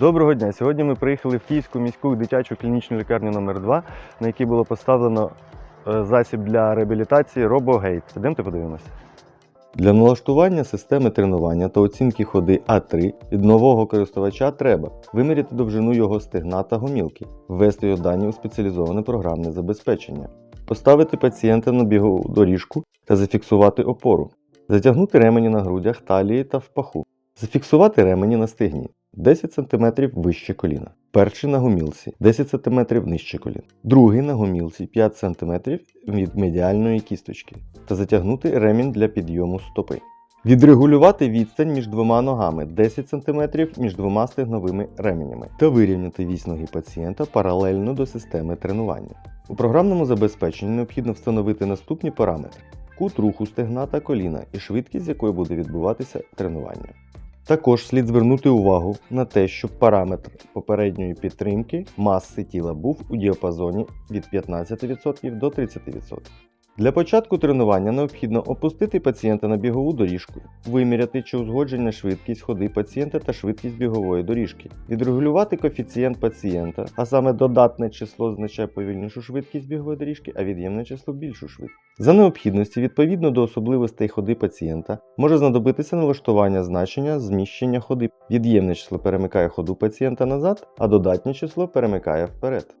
Доброго дня! Сьогодні ми приїхали в Київську міську дитячу клінічну лікарню номер 2 на якій було поставлено е, засіб для реабілітації RoboGate. Ідемте подивимося. Для налаштування системи тренування та оцінки ходи А3 від нового користувача треба виміряти довжину його стегна та гомілки, ввести його дані у спеціалізоване програмне забезпечення, поставити пацієнта на бігову доріжку та зафіксувати опору, затягнути ремені на грудях, талії та в паху, зафіксувати ремені на стегні 10 см вище коліна, перший на гомілці 10 см нижче коліна, другий на гомілці 5 см від медіальної кісточки та затягнути ремінь для підйому стопи. Відрегулювати відстань між двома ногами 10 см між двома стегновими ременями та вирівняти вісь ноги пацієнта паралельно до системи тренування. У програмному забезпеченні необхідно встановити наступні параметри: кут руху стегна та коліна і швидкість, з якою буде відбуватися тренування. Також слід звернути увагу на те, щоб параметр попередньої підтримки маси тіла був у діапазоні від 15% до 30%. Для початку тренування необхідно опустити пацієнта на бігову доріжку, виміряти чи узгоджена швидкість ходи пацієнта та швидкість бігової доріжки, відрегулювати коефіцієнт пацієнта, а саме додатне число означає повільнішу швидкість бігової доріжки, а від'ємне число більшу швидкість. За необхідності, відповідно до особливостей ходи пацієнта, може знадобитися налаштування значення зміщення ходи. Від'ємне число перемикає ходу пацієнта назад, а додатнє число перемикає вперед.